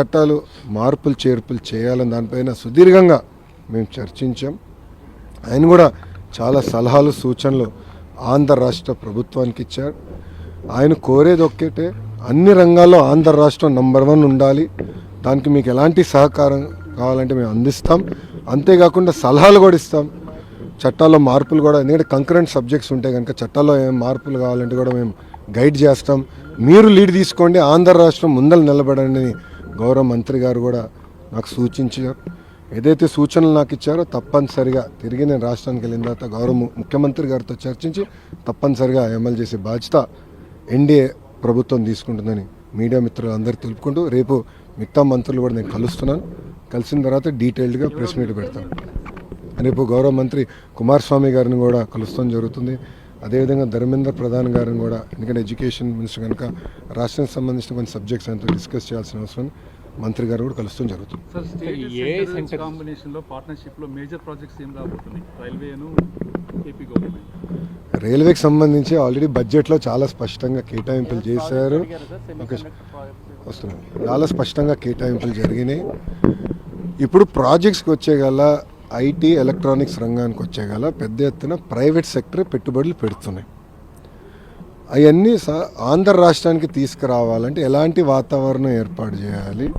చట్టాలు మార్పులు చేర్పులు చేయాలని దానిపైన సుదీర్ఘంగా మేము చర్చించాం. ఆయన కూడా చాలా సలహాలు సూచనలు ఆంధ్ర రాష్ట్ర ప్రభుత్వానికి ఇచ్చారు ఆయన కోరేది ఒక్కటే అన్ని రంగాల్లో ఆంధ్ర రాష్ట్రం నంబర్ వన్ ఉండాలి. దానికి మీకు ఎలాంటి సహకారం కావాలంటే మేము అందిస్తాం. అంతేకాకుండా సలహాలు కూడా ఇస్తాం. చట్టాల్లో మార్పులు కూడా ఎందుకంటే కంకరెంట్ సబ్జెక్ట్స్ ఉంటే కనుక చట్టాల్లో ఏం మార్పులు కావాలంటే కూడా మేము గైడ్ చేస్తాం. మీరు లీడ్ తీసుకోండి ఆంధ్ర రాష్ట్రం ముందలు నిలబడండి అని గౌరవ మంత్రి గారు కూడా నాకు సూచించారు. ఏదైతే సూచనలు నాకు ఇచ్చారో తప్పనిసరిగా తిరిగి నేను రాష్ట్రానికి వెళ్ళిన తర్వాత గౌరవ ముఖ్యమంత్రి గారితో చర్చించి తప్పనిసరిగా అమలు చేసే బాధ్యత ఎన్డీఏ ప్రభుత్వం తీసుకుంటుందని మీడియా మిత్రులు అందరూ తెలుపుకుంటూ రేపు మిగతా మంత్రులు కూడా నేను కలుస్తున్నాను. కలిసిన తర్వాత డీటెయిల్డ్గా ప్రెస్ మీట్ పెడతాను. రేపు గౌరవ మంత్రి కుమారస్వామి గారిని కూడా కలుస్తాం జరుగుతుంది. అదేవిధంగా ధర్మేంద్ర ప్రధాన్ గారిని కూడా ఎందుకంటే ఎడ్యుకేషన్ మినిస్టర్ కనుక రాష్ట్రానికి సంబంధించిన కొన్ని సబ్జెక్ట్స్ అంతా డిస్కస్ చేయాల్సిన అవసరం. మంత్రి గారు కూడా కలుస్తాం జరుగుతుంది. Sir state a central center- కాంబినేషన్లో పార్ట్నర్షిప్లో మేజర్ ప్రాజెక్ట్స్ ఏం రాబోతున్నాయి? రైల్వేను ఏపీ గవర్నమెంట్ రైల్వేకి సంబంధించి ఆల్రెడీ బడ్జెట్లో చాలా స్పష్టంగా కేటాయింపులు చేశారు. వస్తున్నాను. చాలా స్పష్టంగా కేటాయింపులు జరిగినాయి. ఇప్పుడు ప్రాజెక్ట్స్కి వచ్చేగల ఐటీ ఎలక్ట్రానిక్స్ రంగానికి వచ్చేగల పెద్ద ఎత్తున ప్రైవేట్ సెక్టర్ పెట్టుబడులు పెడుతున్నాయి. అవన్నీ ఆంధ్ర రాష్ట్రానికి తీసుకురావాలంటే ఎలాంటి వాతావరణం ఏర్పాటు చేయాలి?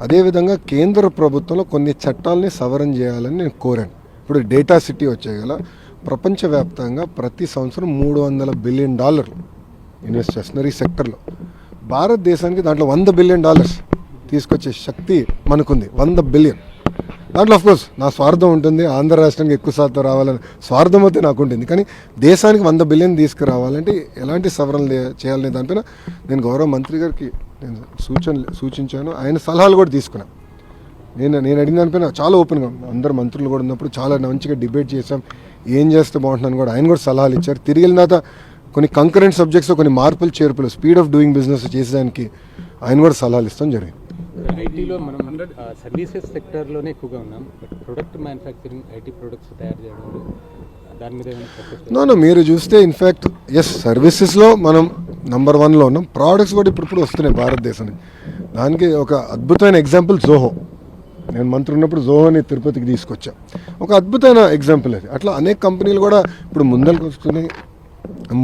అదేవిధంగా కేంద్ర ప్రభుత్వంలో కొన్ని చట్టాలని సవరణ చేయాలని నేను కోరాను. ఇప్పుడు డేటా సిటీ వచ్చేగల ప్రపంచవ్యాప్తంగా ప్రతి సంవత్సరం మూడు వందల బిలియన్ డాలర్లు ఇన్వెస్ట్ చేస్తున్నారు ఈ సెక్టర్లో. భారతదేశానికి దాంట్లో వంద బిలియన్ డాలర్స్ తీసుకొచ్చే శక్తి మనకుంది. వంద బిలియన్. దాంట్లో కోర్స్ నా స్వార్థం ఉంటుంది ఆంధ్ర రాష్ట్రానికి ఎక్కువ శాతం రావాలని స్వార్థం అయితే నాకు ఉంటుంది. కానీ దేశానికి వంద బిలియన్ తీసుకురావాలంటే ఎలాంటి సవరణలు చేయాలనే దానిపైన నేను గౌరవ మంత్రి గారికి నేను సూచనలు సూచించాను. ఆయన సలహాలు కూడా తీసుకున్నాను నేను నేను అడిగిన దానిపైన చాలా ఓపెన్గా అందరు మంత్రులు కూడా ఉన్నప్పుడు చాలా మంచిగా డిబేట్ చేసాం ఏం చేస్తే బాగుంటుందని కూడా ఆయన కూడా సలహాలు ఇచ్చారు. తిరిగి వెళ్ళిన తర్వాత కొన్ని కంకరెంట్ సబ్జెక్ట్స్ కొన్ని మార్పులు చేర్పులు స్పీడ్ ఆఫ్ డూయింగ్ బిజినెస్ చేసేదానికి ఆయన కూడా సలహాలు ఇస్తాం జరిగింది. ఐటీలో మనం సర్వీసెస్ సెక్టర్లోనే ఎక్కువగా ఉన్నాం. But product manufacturing IT products తయారు చేయడంలో దాని మీద నో నో మీరు చూస్తే ఇన్ఫ్యాక్ట్ ఎస్ సర్వీసెస్లో మనం నంబర్ వన్లో ఉన్నాం. ప్రోడక్ట్స్ కూడా ఇప్పుడు ఇప్పుడు వస్తున్నాయి భారతదేశానికి. దానికి ఒక అద్భుతమైన ఎగ్జాంపుల్ జోహో నేను మంత్రి ఉన్నప్పుడు జోహోని తిరుపతికి తీసుకొచ్చా. ఒక అద్భుతమైన ఎగ్జాంపుల్ అది. అట్లా అనేక కంపెనీలు కూడా ఇప్పుడు ముందరకు వస్తున్నాయి.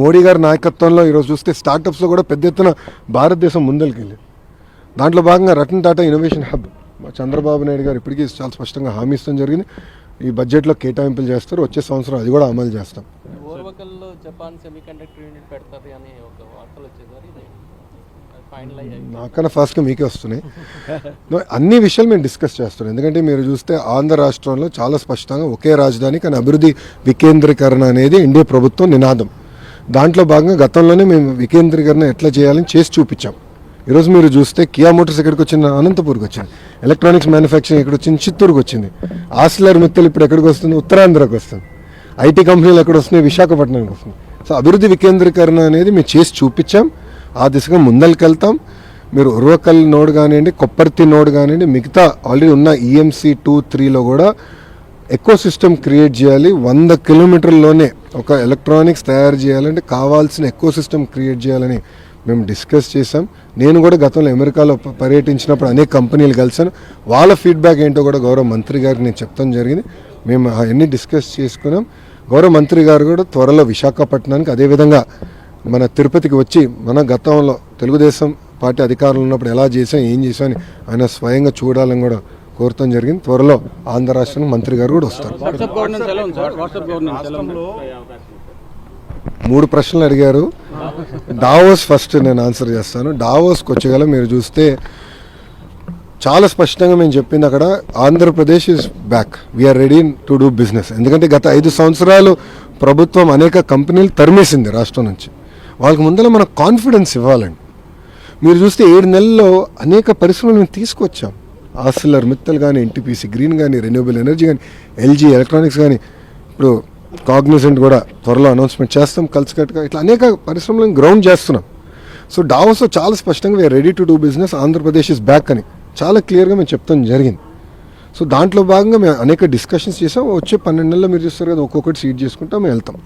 మోడీ గారి నాయకత్వంలో ఈరోజు చూస్తే స్టార్టప్స్లో కూడా పెద్ద ఎత్తున భారతదేశం ముందరికి వెళ్ళింది దాంట్లో భాగంగా రతన్ టాటా ఇన్నోవేషన్ హబ్. చంద్రబాబు నాయుడు గారు ఇప్పటికీ చాలా స్పష్టంగా హామీ ఇస్తాం జరిగింది. ఈ బడ్జెట్లో కేటాయింపులు చేస్తారు. వచ్చే సంవత్సరం అది కూడా అమలు చేస్తాం. ఓర్వకల్లో జపాన్ సెమీ కండక్టర్ యూనిట్ పెడతాది అని ఒక వార్తలు వచ్చేసారి ఇది ఫైనల్ అయ్యాయి నాకన్నా ఫాస్ట్గా మీకే వస్తున్నాయి. అన్ని విషయాలు మేము డిస్కస్ చేస్తున్నాం ఎందుకంటే మీరు చూస్తే ఆంధ్ర రాష్ట్రంలో చాలా స్పష్టంగా ఒకే రాజధాని కానీ అభివృద్ధి వికేంద్రీకరణ అనేది ఇండియా ప్రభుత్వం నినాదం. దాంట్లో భాగంగా గతంలోనే మేము వికేంద్రీకరణ ఎట్లా చేయాలని చేసి చూపించాం. ఈరోజు మీరు చూస్తే కియా మోటార్స్ ఎక్కడికి వచ్చింది? అనంతపూర్కి వచ్చింది. ఎలక్ట్రానిక్స్ మ్యానుఫ్యాక్చరింగ్ ఎక్కడ వచ్చింది? చిత్తూరుకి వచ్చింది. ఆస్లర్ మిత్తలు ఇప్పుడు ఎక్కడికి వస్తుంది? ఉత్తరాంధ్రకు వస్తుంది. ఐటీ కంపెనీలు ఎక్కడ వస్తున్నాయి? విశాఖపట్నానికి వస్తుంది సో అభివృద్ధి వికేంద్రీకరణ అనేది మేము చేసి చూపించాం. ఆ దిశగా ముందరికెళ్తాం. మీరు ఉర్వకల్ నోడ్ కానివ్వండి కొప్పర్తి నోడ్ కానివ్వండి మిగతా ఆల్రెడీ ఉన్న ఈఎంసీ టూ త్రీలో కూడా ఎకో సిస్టమ్ క్రియేట్ చేయాలి. వంద కిలోమీటర్లోనే ఒక ఎలక్ట్రానిక్స్ తయారు చేయాలంటే కావాల్సిన ఎకో సిస్టమ్ క్రియేట్ చేయాలని మేము డిస్కస్ చేసాం నేను కూడా గతంలో అమెరికాలో పర్యటించినప్పుడు అనేక కంపెనీలు కలిసాను వాళ్ళ ఫీడ్బ్యాక్ ఏంటో కూడా గౌరవ మంత్రి గారికి నేను చెప్తాం జరిగింది. మేము అవన్నీ డిస్కస్ చేసుకున్నాం. గౌరవ మంత్రి గారు కూడా త్వరలో విశాఖపట్నానికి అదేవిధంగా మన తిరుపతికి వచ్చి మన గతంలో తెలుగుదేశం పార్టీ అధికారంలో ఉన్నప్పుడు ఎలా చేసాం ఏం చేసాం అని ఆయన స్వయంగా చూడాలని కూడా కోరటం జరిగింది. త్వరలో ఆంధ్ర రాష్ట్రానికి మంత్రి గారు కూడా వస్తారు. మూడు ప్రశ్నలు అడిగారు. డావోస్ ఫస్ట్ నేను ఆన్సర్ చేస్తాను. డావోస్కి వచ్చేగల మీరు చూస్తే చాలా స్పష్టంగా మేము చెప్పింది అక్కడ Andhra Pradesh is back we are ready to do business ఎందుకంటే గత ఐదు సంవత్సరాలు ప్రభుత్వం అనేక కంపెనీలు తరిమేసింది రాష్ట్రం నుంచి. వాళ్ళకి ముందర మన కాన్ఫిడెన్స్ ఇవ్వాలండి. మీరు చూస్తే ఏడు నెలల్లో అనేక పరిశ్రమలు మేము తీసుకొచ్చాం. ఆసిల్లర్ మిత్తల్ కానీ ఎన్టీపీసీ గ్రీన్ కానీ రెన్యూబుల్ ఎనర్జీ కానీ ఎల్జీ ఎలక్ట్రానిక్స్ కానీ ఇప్పుడు కాగ్నిజెంట్ కూడా త్వరలో అనౌన్స్మెంట్ చేస్తాం కలిసికట్టుగా ఇట్లా అనేక పరిశ్రమలను గ్రౌండ్ చేస్తున్నాం. సో డావోస్లో చాలా స్పష్టంగా we are ready to do business Andhra Pradesh is back అని చాలా క్లియర్గా మేము చెప్తాం జరిగింది. సో దాంట్లో భాగంగా మేము అనేక డిస్కషన్స్ చేసాం. వచ్చే పన్నెండు నెలల్లో మీరు చూస్తారు కదా ఒక్కొక్కటి సీట్ చేసుకుంటా మేము వెళ్తాం.